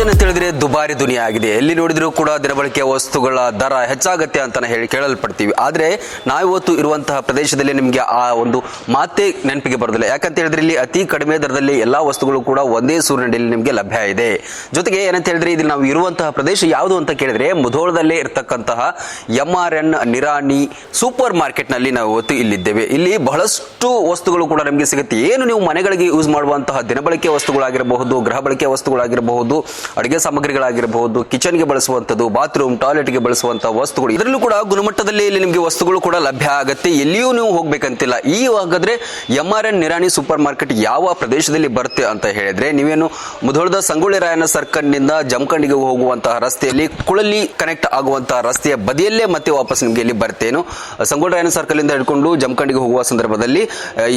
ಏನಂತ ಹೇಳಿದ್ರೆ ದುಬಾರಿ ದುನಿಯಾ ಆಗಿದೆ ಎಲ್ಲಿ ನೋಡಿದ್ರೂ ಕೂಡ ದಿನಬಳಕೆಯ ವಸ್ತುಗಳ ದರ ಹೆಚ್ಚಾಗತ್ತೆ ಅಂತ ಹೇಳಿ ಕೇಳಲ್ಪಡ್ತೀವಿ. ಆದ್ರೆ ನಾವಿವತ್ತು ಇರುವಂತಹ ಪ್ರದೇಶದಲ್ಲಿ ನಿಮಗೆ ಆ ಒಂದು ಮಾತೆ ನೆನಪಿಗೆ ಬರೋದಿಲ್ಲ. ಯಾಕಂತ ಹೇಳಿದ್ರೆ ಇಲ್ಲಿ ಅತಿ ಕಡಿಮೆ ದರದಲ್ಲಿ ಎಲ್ಲಾ ವಸ್ತುಗಳು ಕೂಡ ಒಂದೇ ಸೂರಿನಡಿಯಲ್ಲಿ ನಿಮಗೆ ಲಭ್ಯ ಇದೆ. ಜೊತೆಗೆ ಏನಂತ ಹೇಳಿದ್ರೆ ಇಲ್ಲಿ ನಾವು ಇರುವಂತಹ ಪ್ರದೇಶ ಯಾವುದು ಅಂತ ಕೇಳಿದ್ರೆ ಮುಧೋಳದಲ್ಲೇ ಇರತಕ್ಕಂತಹ M R N Nirani, super ಮಾರ್ಕೆಟ್ನಲ್ಲಿ ನಾವು ಇವತ್ತು ಇಲ್ಲಿದ್ದೇವೆ. ಇಲ್ಲಿ ಬಹಳಷ್ಟು ವಸ್ತುಗಳು ಕೂಡ ನಿಮಗೆ ಸಿಗುತ್ತೆ. ಏನು ನೀವು ಮನೆಗಳಿಗೆ ಯೂಸ್ ಮಾಡುವಂತಹ ದಿನಬಳಕೆ ವಸ್ತುಗಳಾಗಿರಬಹುದು, ಗೃಹ ಬಳಕೆ ವಸ್ತುಗಳಾಗಿರಬಹುದು ಅಡುಗೆ ಸಾಮಗ್ರಿಗಳಾಗಿರಬಹುದು ಕಿಚನ್ಗೆ ಬಳಸುವಂಥದ್ದು ಬಾತ್ರೂಮ್ ಟಾಯ್ಲೆಟ್ಗೆ ಬಳಸುವಂತಹ ವಸ್ತುಗಳು. ಇದರಲ್ಲೂ ಕೂಡ ಗುಣಮಟ್ಟದಲ್ಲಿ ಇಲ್ಲಿ ನಿಮಗೆ ವಸ್ತುಗಳು ಕೂಡ ಲಭ್ಯ ಆಗುತ್ತೆ. ಎಲ್ಲಿಯೂ ನೀವು ಹೋಗ್ಬೇಕಂತಿಲ್ಲ. ಈ ಹಾಗಾದ್ರೆ M R N Nirani super market ಯಾವ ಪ್ರದೇಶದಲ್ಲಿ ಬರುತ್ತೆ ಅಂತ ಹೇಳಿದ್ರೆ, ನೀವೇನು ಮುಧೋಳದ ಸಂಗೊಳ್ಳಿ ರಾಯನ ಸರ್ಕಲ್ನಿಂದ ಜಮಖಂಡಿಗೆ ಹೋಗುವಂತಹ ರಸ್ತೆಯಲ್ಲಿ ಕುಳಲಿ ಕನೆಕ್ಟ್ ಆಗುವಂತಹ ರಸ್ತೆಯ ಬದಿಯಲ್ಲೇ ಮತ್ತೆ ವಾಪಸ್ ನಿಮಗೆ ಇಲ್ಲಿ ಬರ್ತೇನು. ಸಂಗೊಳ್ಳಿ ರಾಯನ ಸರ್ಕಲ್ ಇಂದ ಹಿಡ್ಕೊಂಡು ಜಮಖಂಡಿಗೆ ಹೋಗುವ ಸಂದರ್ಭದಲ್ಲಿ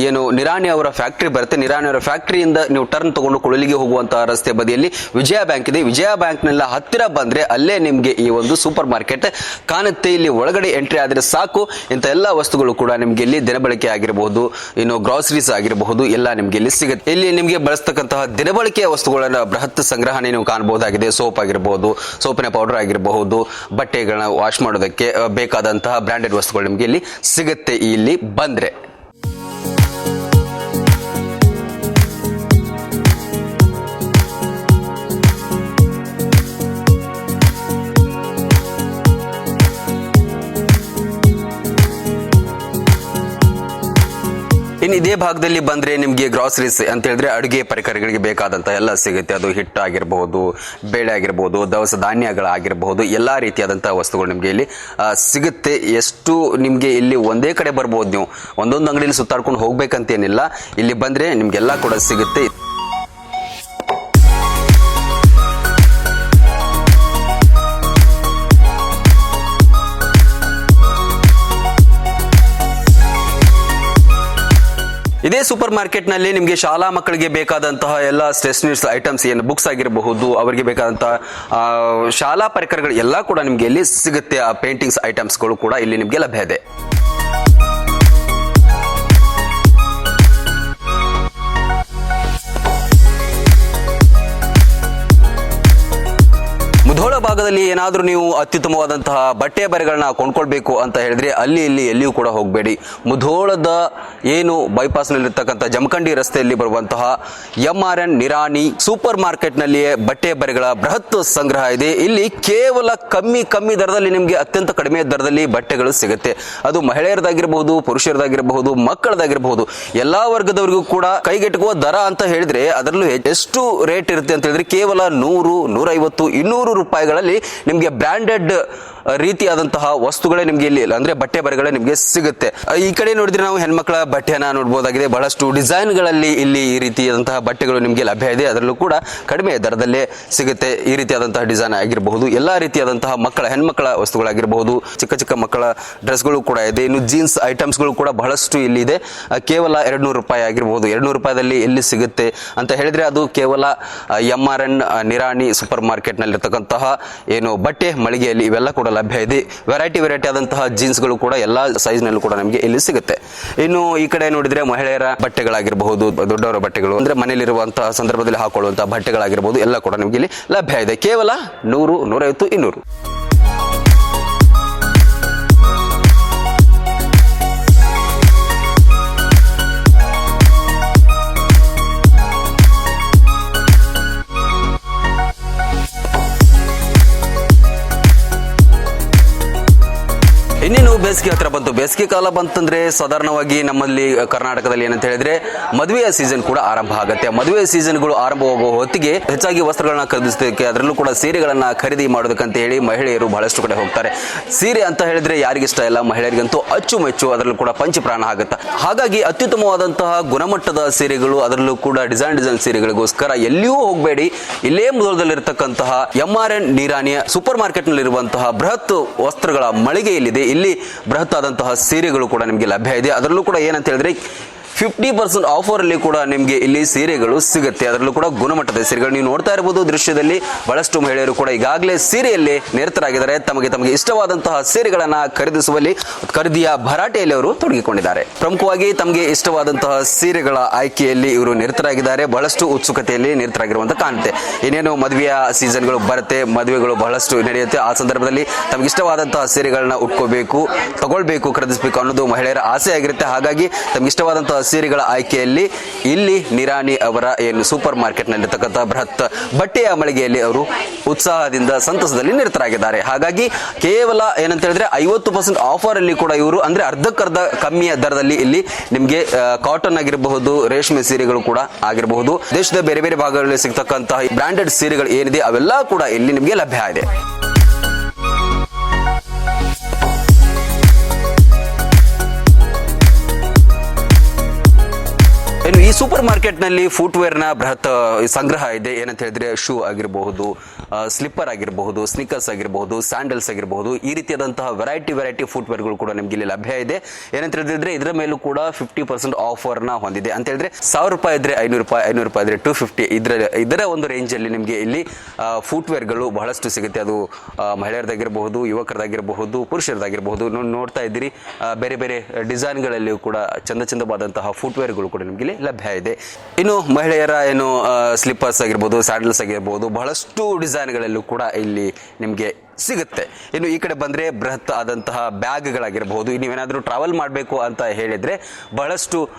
ಏನು ನಿರಾಣಿ ಅವರ ಫ್ಯಾಕ್ಟರಿ ಬರುತ್ತೆ. ನಿರಾಣಿ ಅವರ ಫ್ಯಾಕ್ಟರಿಯಿಂದ ನೀವು ಟರ್ನ್ ತಗೊಂಡು ಕುಳಲಿಗೆ ಹೋಗುವಂತಹ ರಸ್ತೆ ಬದಿಯಲ್ಲಿ ವಿಜಯ ಬ್ಯಾಂಕ್ ಇದೆ. ವಿಜಯ ಬ್ಯಾಂಕ್ನೆಲ್ಲ ಹತ್ತಿರ ಬಂದ್ರೆ ಅಲ್ಲೇ ನಿಮಗೆ ಈ ಒಂದು ಸೂಪರ್ ಮಾರ್ಕೆಟ್ ಕಾಣುತ್ತೆ. ಇಲ್ಲಿ ಒಳಗಡೆ ಎಂಟ್ರಿ ಆದ್ರೆ ಸಾಕು. ಇಂಥ ಎಲ್ಲ ವಸ್ತುಗಳು ಕೂಡ ನಿಮ್ಗೆ ಇಲ್ಲಿ ದಿನಬಳಕೆ ಆಗಿರಬಹುದು ಇನ್ನು ಗ್ರಾಸರೀಸ್ ಆಗಿರಬಹುದು ಎಲ್ಲ ನಿಮ್ಗೆ ಇಲ್ಲಿ ಸಿಗುತ್ತೆ. ಇಲ್ಲಿ ನಿಮಗೆ ಬಳಸ್ತಕ್ಕಂತಹ ದಿನಬಳಕೆಯ ವಸ್ತುಗಳನ್ನ ಬೃಹತ್ ಸಂಗ್ರಹಣೆ ನೀವು ಕಾಣಬಹುದಾಗಿದೆ. ಸೋಪ್ ಆಗಿರಬಹುದು ಸೋಪಿನ ಪೌಡರ್ ಆಗಿರಬಹುದು, ಬಟ್ಟೆಗಳನ್ನ ವಾಶ್ ಮಾಡೋದಕ್ಕೆ ಬೇಕಾದಂತಹ ಬ್ರಾಂಡೆಡ್ ವಸ್ತುಗಳು ನಿಮ್ಗೆ ಇಲ್ಲಿ ಸಿಗುತ್ತೆ. ಇಲ್ಲಿ ಬಂದ್ರೆ ಇನ್ನು ಇದೇ ಭಾಗದಲ್ಲಿ ಬಂದ್ರೆ ನಿಮಗೆ ಗ್ರಾಸರೀಸ್ ಅಂತ ಹೇಳಿದ್ರೆ ಅಡುಗೆ ಪರಿಕರಗಳಿಗೆ ಬೇಕಾದಂತ ಎಲ್ಲ ಸಿಗುತ್ತೆ. ಅದು ಹಿಟ್ಟು ಆಗಿರಬಹುದು ಬೇಳೆ ಆಗಿರಬಹುದು ದವಸ ಧಾನ್ಯಗಳಾಗಿರಬಹುದು ಎಲ್ಲಾ ರೀತಿಯಾದಂತಹ ವಸ್ತುಗಳು ನಿಮಗೆ ಇಲ್ಲಿ ಸಿಗುತ್ತೆ. ಎಷ್ಟು ನಿಮಗೆ ಇಲ್ಲಿ ಒಂದೇ ಕಡೆ ಬರ್ಬೋದು ನೀವು. ಒಂದೊಂದು ಅಂಗಡಿಯಲ್ಲಿ ಸುತ್ತಾಡ್ಕೊಂಡು ಹೋಗ್ಬೇಕಂತೇನಿಲ್ಲ. ಇಲ್ಲಿ ಬಂದ್ರೆ ನಿಮ್ಗೆಲ್ಲ ಕೂಡ ಸಿಗುತ್ತೆ. ಸೂಪರ್ ಮಾರ್ಕೆಟ್ನಲ್ಲಿ ನಿಮಗೆ ಶಾಲಾ ಮಕ್ಕಳಿಗೆ ಬೇಕಾದಂತಹ ಎಲ್ಲ ಸ್ಟೇಷನರೀಸ್ ಐಟಮ್ಸ್ ಏನು ಬುಕ್ಸ್ ಆಗಿರಬಹುದು, ಅವರಿಗೆ ಬೇಕಾದಂತಹ ಶಾಲಾ ಪರಿಕರಗಳು ಎಲ್ಲ ಕೂಡ ನಿಮಗೆ ಇಲ್ಲಿ ಸಿಗುತ್ತೆ? ಆ ಪೇಂಟಿಂಗ್ಸ್ ಐಟಮ್ಸ್ಗಳು ಕೂಡ ಇಲ್ಲಿ ನಿಮಗೆ ಲಭ್ಯ ಇದೆ. ಭಾಗದಲ್ಲಿ ಏನಾದರೂ ನೀವು ಅತ್ಯುತ್ತಮವಾದಂತಹ ಬಟ್ಟೆ ಬರೆಗಳನ್ನ ಕೊಂಡ್ಕೊಳ್ಬೇಕು ಅಂತ ಹೇಳಿದ್ರೆ ಅಲ್ಲಿ ಇಲ್ಲಿ ಎಲ್ಲಿಯೂ ಕೂಡ ಹೋಗಬೇಡಿ. ಮುಧೋಳದ ಏನು ಬೈಪಾಸ್ನಲ್ಲಿರ್ತಕ್ಕಂಥ ಜಮಖಂಡಿ ರಸ್ತೆಯಲ್ಲಿ ಬರುವಂತಹ M R N Nirani super ಮಾರ್ಕೆಟ್ನಲ್ಲಿಯೇ ಬಟ್ಟೆ ಬರೆಗಳ ಬೃಹತ್ ಸಂಗ್ರಹ ಇದೆ. ಇಲ್ಲಿ ಕೇವಲ ಕಮ್ಮಿ ಕಮ್ಮಿ ದರದಲ್ಲಿ ನಿಮಗೆ ಅತ್ಯಂತ ಕಡಿಮೆ ದರದಲ್ಲಿ ಬಟ್ಟೆಗಳು ಸಿಗುತ್ತೆ. ಅದು ಮಹಿಳೆಯರದಾಗಿರಬಹುದು ಪುರುಷರದಾಗಿರಬಹುದು ಮಕ್ಕಳದಾಗಿರಬಹುದು ಎಲ್ಲಾ ವರ್ಗದವರಿಗೂ ಕೂಡ ಕೈಗೆಟುಕುವ ದರ ಅಂತ ಹೇಳಿದ್ರೆ ಅದರಲ್ಲೂ ಎಷ್ಟು ರೇಟ್ ಇರುತ್ತೆ ಅಂತ ಹೇಳಿದ್ರೆ ಕೇವಲ ನೂರು, ನೂರೈವತ್ತು, ಇನ್ನೂರು ರೂಪಾಯಿಗಳಲ್ಲಿ ನಿಮಗೆ ಬ್ರ್ಯಾಂಡೆಡ್ ರೀತಿಯಾದಂತಹ ವಸ್ತುಗಳೇ ನಿಮಗೆ ಇಲ್ಲಿ, ಅಂದ್ರೆ ಬಟ್ಟೆ ಬರೆಗಳೇ ನಿಮಗೆ ಸಿಗುತ್ತೆ. ಈ ಕಡೆ ನೋಡಿದ್ರೆ ನಾವು ಹೆಣ್ಮಕ್ಳ ಬಟ್ಟೆನ ನೋಡಬಹುದಾಗಿದೆ ಬಹಳಷ್ಟು ಡಿಸೈನ್ಗಳಲ್ಲಿ ಇಲ್ಲಿ ಈ ರೀತಿಯಾದಂತಹ ಬಟ್ಟೆಗಳು ನಿಮಗೆ ಲಭ್ಯ ಇದೆ. ಅದರಲ್ಲೂ ಕೂಡ ಕಡಿಮೆ ದರದಲ್ಲೇ ಸಿಗುತ್ತೆ ಈ ರೀತಿಯಾದಂತಹ ಡಿಸೈನ್ ಆಗಿರಬಹುದು. ಎಲ್ಲಾ ರೀತಿಯಾದಂತಹ ಮಕ್ಕಳ, ಹೆಣ್ಮಕ್ಳ ವಸ್ತುಗಳಾಗಿರಬಹುದು. ಚಿಕ್ಕ ಚಿಕ್ಕ ಮಕ್ಕಳ ಡ್ರೆಸ್ಗಳು ಕೂಡ ಇದೆ. ಇನ್ನು ಜೀನ್ಸ್ ಐಟಮ್ಸ್ಗಳು ಕೂಡ ಬಹಳಷ್ಟು ಇಲ್ಲಿ ಇದೆ. ಕೇವಲ ಎರಡು ನೂರು ರೂಪಾಯಿ ಆಗಿರಬಹುದು. ಎರಡು ನೂರು ರೂಪಾಯಿದಲ್ಲಿ ಎಲ್ಲಿ ಸಿಗುತ್ತೆ ಅಂತ ಹೇಳಿದ್ರೆ ಅದು ಕೇವಲ M R N Nirani super market ನಲ್ಲಿರ್ತಕ್ಕಂತಹ ಏನು ಬಟ್ಟೆ ಮಳಿಗೆಯಲ್ಲಿ ಇವೆಲ್ಲ ಕೂಡ ಲಭ್ಯ ಇದೆ. ವೆರೈಟಿ ವೆರೈಟಿ ಆದಂತಹ ಜೀನ್ಸ್ಗಳು ಕೂಡ ಎಲ್ಲ ಸೈಜ್ ನಲ್ಲೂ ಕೂಡ ನಮಗೆ ಇಲ್ಲಿ ಸಿಗುತ್ತೆ. ಇನ್ನು ಈ ಕಡೆ ನೋಡಿದ್ರೆ ಮಹಿಳೆಯರ ಬಟ್ಟೆಗಳಾಗಿರಬಹುದು, ದೊಡ್ಡವರ ಬಟ್ಟೆಗಳು, ಅಂದ್ರೆ ಮನೆಯಲ್ಲಿರುವಂತಹ ಸಂದರ್ಭದಲ್ಲಿ ಹಾಕೊಳ್ಳುವಂತಹ ಬಟ್ಟೆಗಳಾಗಿರಬಹುದು, ಎಲ್ಲ ಕೂಡ ನಮಗೆ ಇಲ್ಲಿ ಲಭ್ಯ ಇದೆ. ಕೇವಲ ನೂರು, ನೂರೈವತ್ತು, ಇನ್ನೂರು. ಬೇಸಿಗೆ ಹತ್ರ ಬಂತು. ಬೇಸಿಗೆ ಕಾಲ ಬಂತಂದ್ರೆ ಸಾಧಾರಣವಾಗಿ ನಮ್ಮಲ್ಲಿ ಕರ್ನಾಟಕದಲ್ಲಿ ಏನಂತ ಹೇಳಿದ್ರೆ ಮದುವೆಯ ಸೀಸನ್ ಕೂಡ ಆರಂಭ ಆಗುತ್ತೆ. ಮದುವೆ ಸೀಸನ್ಗಳು ಆರಂಭವಾಗುವ ಹೊತ್ತಿಗೆ ಹೆಚ್ಚಾಗಿ ವಸ್ತ್ರಗಳನ್ನ ಖರೀದಿಸೋದಕ್ಕೆ ಅದರಲ್ಲೂ ಕೂಡ ಸೀರೆಗಳನ್ನ ಖರೀದಿ ಮಾಡೋದಕ್ಕಂತ ಹೇಳಿ ಮಹಿಳೆಯರು ಬಹಳಷ್ಟು ಕಡೆ ಹೋಗ್ತಾರೆ. ಸೀರೆ ಅಂತ ಹೇಳಿದ್ರೆ ಯಾರಿಗಿಷ್ಟ ಇಲ್ಲ. ಮಹಿಳೆಯರಿಗಂತೂ ಅಚ್ಚುಮೆಚ್ಚು, ಅದರಲ್ಲೂ ಕೂಡ ಪಂಚಪ್ರಾಣ ಆಗುತ್ತೆ. ಹಾಗಾಗಿ ಅತ್ಯುತ್ತಮವಾದಂತಹ ಗುಣಮಟ್ಟದ ಸೀರೆಗಳು, ಅದರಲ್ಲೂ ಕೂಡ ಡಿಸೈನ್ ಡಿಸೈನ್ ಸೀರೆಗಳಿಗೋಸ್ಕರ ಎಲ್ಲಿಯೂ ಹೋಗಬೇಡಿ. ಇಲ್ಲೇ ಮೂಲದಲ್ಲಿರತಕ್ಕಂತಹ ಎಂ ಆರ್ ಎನ್ ನೀರಾಣಿಯ ಸೂಪರ್ ಮಾರ್ಕೆಟ್ ನಲ್ಲಿರುವಂತಹ ಬೃಹತ್ ವಸ್ತ್ರಗಳ ಮಳಿಗೆಯಲ್ಲಿದೆ. ಇಲ್ಲಿ ಬೃಹತ್ ಆದಂತಹ ಸೀರೆಗಳು ಕೂಡ ನಿಮಗೆ ಲಭ್ಯ ಇದೆ. ಅದರಲ್ಲೂ ಕೂಡ ಏನಂತ ಹೇಳಿದ್ರೆ ಫಿಫ್ಟಿ ಪರ್ಸೆಂಟ್ ಆಫರ್ ಅಲ್ಲಿ ಕೂಡ ನಿಮಗೆ ಇಲ್ಲಿ ಸೀರೆಗಳು ಸಿಗುತ್ತೆ. ಅದರಲ್ಲೂ ಕೂಡ ಗುಣಮಟ್ಟದ ಸೀರೆಗಳು ನೀವು ನೋಡ್ತಾ ಇರಬಹುದು. ದೃಶ್ಯದಲ್ಲಿ ಬಹಳಷ್ಟು ಮಹಿಳೆಯರು ಕೂಡ ಈಗಾಗಲೇ ಸೀರೆಯಲ್ಲಿ ನಿರತರಾಗಿದ್ದಾರೆ. ತಮಗೆ ತಮಗೆ ಇಷ್ಟವಾದಂತಹ ಸೀರೆಗಳನ್ನ ಖರೀದಿಸುವಲ್ಲಿ ಖರೀದಿಯ ಭರಾಟೆಯಲ್ಲಿ ಅವರು ತೊಡಗಿಕೊಂಡಿದ್ದಾರೆ. ಪ್ರಮುಖವಾಗಿ ತಮಗೆ ಇಷ್ಟವಾದಂತಹ ಸೀರೆಗಳ ಆಯ್ಕೆಯಲ್ಲಿ ಇವರು ನಿರತರಾಗಿದ್ದಾರೆ. ಬಹಳಷ್ಟು ಉತ್ಸುಕತೆಯಲ್ಲಿ ನಿರತರಾಗಿರುವಂತ ಕಾಣುತ್ತೆ. ಇನ್ನೇನು ಮದುವೆಯ ಸೀಸನ್ಗಳು ಬರುತ್ತೆ, ಮದುವೆಗಳು ಬಹಳಷ್ಟು ನಡೆಯುತ್ತೆ. ಆ ಸಂದರ್ಭದಲ್ಲಿ ತಮಗೆ ಇಷ್ಟವಾದಂತಹ ಸೀರೆಗಳನ್ನ ಉಟ್ಕೋಬೇಕು, ತಗೊಳ್ಬೇಕು, ಖರೀದಿಸಬೇಕು ಅನ್ನೋದು ಮಹಿಳೆಯರ ಆಸೆ ಆಗಿರುತ್ತೆ ಹಾಗಾಗಿ ತಮಗೆ ಇಷ್ಟವಾದಂತಹ ಸೀರೆಗಳ ಆಯ್ಕೆಯಲ್ಲಿ ಇಲ್ಲಿ ನಿರಾಣಿ ಅವರ ಏನು ಸೂಪರ್ ಮಾರ್ಕೆಟ್ ನಲ್ಲಿರ್ತಕ್ಕಂಥ ಬೃಹತ್ ಬಟ್ಟೆಯ ಮಳಿಗೆಯಲ್ಲಿ ಅವರು ಉತ್ಸಾಹದಿಂದ ಸಂತಸದಲ್ಲಿ ನಿರತರಾಗಿದ್ದಾರೆ. ಹಾಗಾಗಿ ಕೇವಲ ಏನಂತ ಹೇಳಿದ್ರೆ ಐವತ್ತು ಪರ್ಸೆಂಟ್ ಆಫರ್ ಅಲ್ಲಿ ಕೂಡ ಇವರು ಅಂದ್ರೆ ಅರ್ಧಕ್ಕರ್ಧ ಕಮ್ಮಿಯ ದರದಲ್ಲಿ ಇಲ್ಲಿ ನಿಮಗೆ ಕಾಟನ್ ಆಗಿರಬಹುದು, ರೇಷ್ಮೆ ಸೀರೆಗಳು ಕೂಡ ಆಗಿರಬಹುದು. ದೇಶದ ಬೇರೆ ಬೇರೆ ಭಾಗಗಳಲ್ಲಿ ಸಿಗ್ತಕ್ಕಂತಹ ಬ್ರಾಂಡೆಡ್ ಸೀರೆಗಳು ಏನಿದೆ, ಅವೆಲ್ಲ ಕೂಡ ಇಲ್ಲಿ ನಿಮಗೆ ಲಭ್ಯ ಇದೆ. ಸೂಪರ್ ಮಾರ್ಕೆಟ್ನಲ್ಲಿ ಫುಟ್ವೇರ್ನ ಬೃಹತ್ ಸಂಗ್ರಹ ಇದೆ. ಏನಂತ ಹೇಳಿದ್ರೆ ಶೂ ಆಗಿರಬಹುದು ಸ್ಲಿಪ್ಪರ್ ಆಗಿರಬಹುದು ಸ್ನಿಕರ್ಸ್ ಆಗಿರಬಹುದು ಸ್ಯಾಂಡಲ್ಸ್ ಆಗಿರಬಹುದು. ಈ ರೀತಿಯಾದಂತಹ ವೆರೈಟಿ ವೆರೈಟಿ ಫುಟ್ವೇರ್ಗಳು ಕೂಡ ನಿಮ್ಗೆ ಇಲ್ಲಿ ಲಭ್ಯ ಇದೆ. ಏನಂತ ಹೇಳಿದ್ರೆ ಇದರ ಮೇಲೂ ಕೂಡ ಫಿಫ್ಟಿ ಪರ್ಸೆಂಟ್ ಆಫರ್ನ ಹೊಂದಿದೆ. ಅಂತ ಹೇಳಿದ್ರೆ ಸಾವಿರ ರೂಪಾಯಿ ಇದ್ರೆ ಐನೂರು ರೂಪಾಯಿ ಐನೂರು ರೂಪಾಯಿ ಇದ್ರೆ ಟೂ ಫಿಫ್ಟಿ ಇದರ ಇದರ ಒಂದು ರೇಂಜ್ ಅಲ್ಲಿ ನಿಮಗೆ ಇಲ್ಲಿ ಫುಟ್ವೇರ್ಗಳು ಬಹಳಷ್ಟು ಸಿಗುತ್ತೆ. ಅದು ಮಹಿಳೆಯರದಾಗಿರಬಹುದು, ಯುವಕರದಾಗಿರಬಹುದು, ಪುರುಷರದಾಗಿರಬಹುದು. ನೋಡ್ತಾ ಇದ್ದೀರಿ. ಬೇರೆ ಬೇರೆ ಬೇರೆ ಡಿಸೈನ್ಗಳಲ್ಲಿಯೂ ಕೂಡ ಚಂದ, ಚಂದವಾದಂತಹ ಫುಟ್ವೇರ್ಗಳು ಕೂಡ ನಿಮಗೆ ಇಲ್ಲಿ ಲಭ್ಯ ಇದೆ. ಇನ್ನು ಮಹಿಳೆಯರ ಏನು ಸ್ಲಿಪ್ಪರ್ಸ್ ಆಗಿರ್ಬೋದು ಸ್ಯಾಂಡಲ್ಸ್ ಆಗಿರ್ಬೋದು ಬಹಳಷ್ಟು ಡಿಸೈನ್ಗಳಲ್ಲೂ ಕೂಡ ಇಲ್ಲಿ ನಿಮಗೆ ಸಿಗುತ್ತೆ. ಇನ್ನು ಈ ಕಡೆ ಬಂದ್ರೆ ಬೃಹತ್ ಆದಂತಹ ಬ್ಯಾಗ್ಗಳಾಗಿರಬಹುದು. ನೀವೇನಾದರೂ ಟ್ರಾವೆಲ್ ಮಾಡಬೇಕು ಅಂತ ಹೇಳಿದ್ರೆ ಬಹಳಷ್ಟು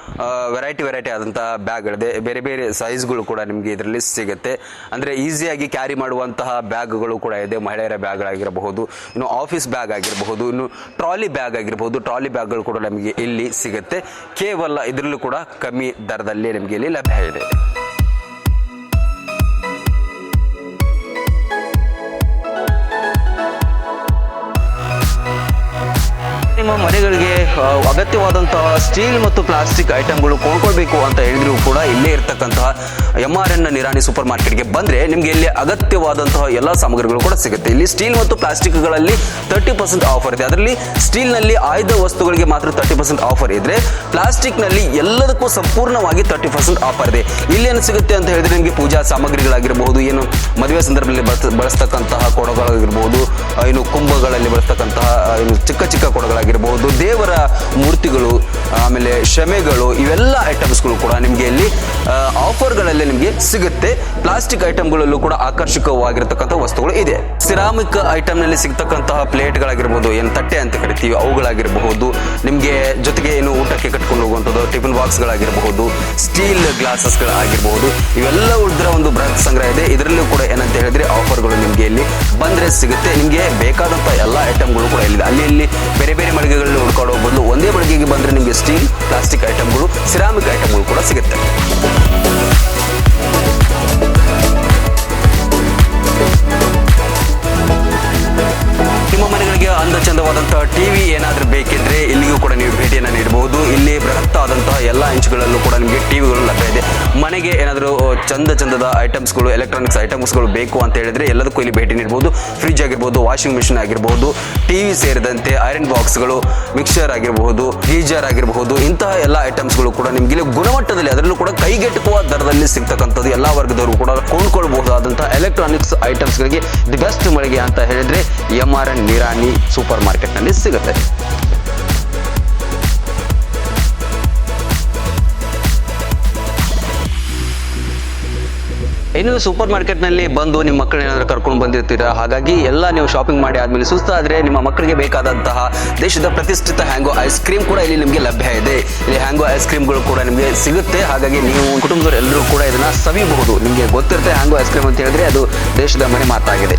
ವೆರೈಟಿ ವೆರೈಟಿ ಆದಂತಹ ಬ್ಯಾಗ್ಗಳಿದೆ. ಬೇರೆ ಬೇರೆ ಸೈಜ್ಗಳು ಕೂಡ ನಿಮಗೆ ಇದರಲ್ಲಿ ಸಿಗುತ್ತೆ. ಅಂದ್ರೆ ಈಸಿಯಾಗಿ ಕ್ಯಾರಿ ಮಾಡುವಂತಹ ಬ್ಯಾಗ್ಗಳು ಕೂಡ ಇದೆ. ಮಹಿಳೆಯರ ಬ್ಯಾಗ್ಗಳಾಗಿರಬಹುದು, ಇನ್ನು ಆಫೀಸ್ ಬ್ಯಾಗ್ ಆಗಿರಬಹುದು, ಇನ್ನು ಟ್ರಾಲಿ ಬ್ಯಾಗ್ ಆಗಿರಬಹುದು. ಟ್ರಾಲಿ ಬ್ಯಾಗ್ಗಳು ಕೂಡ ನಮಗೆ ಇಲ್ಲಿ ಸಿಗುತ್ತೆ. ಕೇವಲ ಇದರಲ್ಲೂ ಕೂಡ ಕಮ್ಮಿ ದರದಲ್ಲಿ ನಿಮಗೆ ಇಲ್ಲಿ ಲಭ್ಯ ಇದೆ. ನಿಮ್ಮ ಮನೆಗಳಿಗೆ ಅಗತ್ಯವಾದಂತಹ ಸ್ಟೀಲ್ ಮತ್ತು ಪ್ಲಾಸ್ಟಿಕ್ ಐಟಮ್ಗಳು ಕೊಂಡ್ಕೊಳ್ಬೇಕು ಅಂತ ಹೇಳಿದ್ರು ಕೂಡ ಇಲ್ಲೇ ಇರ್ತಕ್ಕಂತಹ M R N Nirani super ಮಾರ್ಕೆಟ್ಗೆ ಬಂದ್ರೆ ನಿಮಗೆ ಇಲ್ಲಿ ಅಗತ್ಯವಾದಂತಹ ಎಲ್ಲ ಸಾಮಗ್ರಿಗಳು ಕೂಡ ಸಿಗುತ್ತೆ. ಇಲ್ಲಿ ಸ್ಟೀಲ್ ಮತ್ತು ಪ್ಲಾಸ್ಟಿಕ್ಗಳಲ್ಲಿ ತರ್ಟಿ ಪರ್ಸೆಂಟ್ ಆಫರ್ ಇದೆ. ಅದರಲ್ಲಿ ಸ್ಟೀಲ್ನಲ್ಲಿ ಆಯ್ದ ವಸ್ತುಗಳಿಗೆ ಮಾತ್ರ ತರ್ಟಿ ಪರ್ಸೆಂಟ್ ಆಫರ್ ಇದ್ರೆ ಪ್ಲಾಸ್ಟಿಕ್ನಲ್ಲಿ ಎಲ್ಲದಕ್ಕೂ ಸಂಪೂರ್ಣವಾಗಿ ತರ್ಟಿ ಪರ್ಸೆಂಟ್ ಆಫರ್ ಇದೆ. ಇಲ್ಲಿ ಏನು ಸಿಗುತ್ತೆ ಅಂತ ಹೇಳಿದ್ರೆ ನಿಮಗೆ ಪೂಜಾ ಸಾಮಗ್ರಿಗಳಾಗಿರಬಹುದು, ಏನು ಮದುವೆ ಸಂದರ್ಭದಲ್ಲಿ ಬಳಸ- ಬಳಸ್ತಕ್ಕಂತಹ ಕೊಡಗಳಾಗಿರ್ಬೋದು ಏನು ಕುಂಭಗಳಲ್ಲಿ ಬಳಸ್ತಕ್ಕಂತಹ ಚಿಕ್ಕ ಚಿಕ್ಕ ಕೊಡಗಳಾಗಿರಬಹುದು ದೇವರ ಮೂರ್ತಿಗಳು, ಆಮೇಲೆ ಶಮೆಗಳು ಇವೆಲ್ಲ ಐಟಮ್ಸ್ಗಳು ಕೂಡ ನಿಮಗೆ ಇಲ್ಲಿ ಆಫರ್ಗಳಲ್ಲಿ ನಿಮಗೆ ಸಿಗುತ್ತೆ. ಪ್ಲಾಸ್ಟಿಕ್ ಐಟಮ್ಗಳಲ್ಲೂ ಕೂಡ ಆಕರ್ಷಕವಾಗಿರತಕ್ಕಂಥ ವಸ್ತುಗಳು ಇದೆ. ಸಿರಾಮಿಕ್ ಐಟಮ್ನಲ್ಲಿ ಸಿಗ್ತಕ್ಕಂತಹ ಪ್ಲೇಟ್ಗಳಾಗಿರ್ಬೋದು ಏನು ತಟ್ಟೆ ಅಂತ ಕರಿತೀವಿ, ಅವುಗಳಾಗಿರಬಹುದು, ನಿಮಗೆ ಜೊತೆಗೆ ಏನು ಊಟಕ್ಕೆ ಕಟ್ಕೊಂಡು ಹೋಗುವಂಥದ್ದು, ಟಿಫಿನ್ ಬಾಕ್ಸ್ಗಳಾಗಿರಬಹುದು ಸ್ಟೀಲ್ ಗ್ಲಾಸಸ್ಗಳಾಗಿರಬಹುದು ಇವೆಲ್ಲ ಉಳಿದ್ರ ಒಂದು ಬೃಹತ್ ಸಂಗ್ರಹ ಇದೆ. ಇದರಲ್ಲೂ ಕೂಡ ಏನಂತ ಹೇಳಿದ್ರೆ ಆಫರ್ಗಳು ನಿಮಗೆ ಇಲ್ಲಿ ಬಂದ್ರೆ ಸಿಗುತ್ತೆ. ನಿಮಗೆ ಬೇಕಾದಂಥ ಎಲ್ಲ ಐಟಮ್ಗಳು ಕೂಡ ಇಲ್ಲಿದೆ. ಅಲ್ಲಿ ಇಲ್ಲಿ ಬೇರೆ ಬೇರೆ ಮಳಿಗೆಗಳಲ್ಲಿ ಹುಡ್ಕೊಂಡು ಬದಲು ಒಂದೇ ಮಳಿಗೆಗೆ ಬಂದ್ರೆ ನಿಮಗೆ ಸ್ಟೀಲ್ ಪ್ಲಾಸ್ಟಿಕ್ ಐಟಮ್ಗಳು ಸಿರಾಮಿಕ್ ಐಟಮ್ಗಳು ಕೂಡ ಸಿಗುತ್ತೆ. ಚಂದವಾದಂತಹ ಟಿವಿ ಏನಾದರೂ ಬೇಕಿದ್ರೆ ಇಲ್ಲಿಗೂ ಕೂಡ ನೀವು ಭೇಟಿಯನ್ನು ನೀಡಬಹುದು. ಇಲ್ಲಿ ಬೃಹತ್ ಆದಂತಹ ಎಲ್ಲ ಇಂಚುಗಳಲ್ಲೂ ಕೂಡ ನಿಮಗೆ ಟಿವಿಗಳು ಲಭ್ಯ ಇದೆ. ಮನೆಗೆ ಏನಾದರೂ ಚಂದ ಚಂದದ ಐಟಮ್ಸ್ಗಳು ಎಲೆಕ್ಟ್ರಾನಿಕ್ಸ್ ಐಟಮ್ಸ್ಗಳು ಬೇಕು ಅಂತ ಹೇಳಿದ್ರೆ ಎಲ್ಲದಕ್ಕೂ ಇಲ್ಲಿ ಭೇಟಿ ನೀಡಬಹುದು. ಫ್ರಿಜ್ ಆಗಿರ್ಬೋದು ವಾಷಿಂಗ್ ಮಿಷಿನ್ ಆಗಿರ್ಬೋದು, ಟಿವಿ ಸೇರಿದಂತೆ ಐರನ್ ಬಾಕ್ಸ್ಗಳು ಮಿಕ್ಸರ್ ಆಗಿರಬಹುದು ಗೀಜರ್ ಆಗಿರಬಹುದು ಇಂತಹ ಎಲ್ಲ ಐಟಮ್ಸ್ಗಳು ಕೂಡ ನಿಮಗೆ ಇಲ್ಲಿ ಗುಣಮಟ್ಟದಲ್ಲಿ, ಅದರಲ್ಲೂ ಕೂಡ ಕೈಗೆಟುಕುವ ದರದಲ್ಲಿ ಸಿಗ್ತಕ್ಕಂಥದ್ದು ಎಲ್ಲ ವರ್ಗದವರು ಕೂಡ ಕೊಂಡ್ಕೊಳ್ಬಹುದಾದಂತಹ ಎಲೆಕ್ಟ್ರಾನಿಕ್ಸ್ ಐಟಮ್ಸ್ಗಳಿಗೆ ದಿ ಬೆಸ್ಟ್ ಮಳಿಗೆ ಅಂತ ಹೇಳಿದ್ರೆ M R N Nirani super ಮಾರ್ಕೆಟ್ನಲ್ಲಿ ಸಿಗುತ್ತೆ. ಇನ್ನು ಸೂಪರ್ ಮಾರ್ಕೆಟ್ನಲ್ಲಿ ಬಂದು ನಿಮ್ಮ ಮಕ್ಕಳನ್ನ ಕರ್ಕೊಂಡು ಬಂದಿರ್ತೀರಾ? ಹಾಗಾಗಿ ಎಲ್ಲ ನೀವು ಶಾಪಿಂಗ್ ಮಾಡಿ ಆದ್ಮೇಲೆ ಸುಸ್ತಾದ್ರೆ ನಿಮ್ಮ ಮಕ್ಕಳಿಗೆ ಬೇಕಾದಂತಹ ದೇಶದ ಪ್ರತಿಷ್ಠಿತ ಹ್ಯಾಂಗೋ ಐಸ್ ಕ್ರೀಮ್ ಕೂಡ ಇಲ್ಲಿ ನಿಮಗೆ ಲಭ್ಯ ಇದೆ. ಇಲ್ಲಿ ಹ್ಯಾಂಗೋ ಐಸ್ ಕ್ರೀಮ್ಗಳು ಕೂಡ ನಿಮಗೆ ಸಿಗುತ್ತೆ. ಹಾಗಾಗಿ ನೀವು ಕುಟುಂಬದವರು ಎಲ್ಲರೂ ಕೂಡ ಇದನ್ನ ಸವಿಬಹುದು ನಿಮಗೆ ಗೊತ್ತಿರುತ್ತೆ ಹ್ಯಾಂಗೋ ಐಸ್ ಕ್ರೀಮ್ ಅಂತ ಹೇಳಿದ್ರೆ ಅದು ದೇಶದ ಮನೆ ಮಾತಾಗಿದೆ.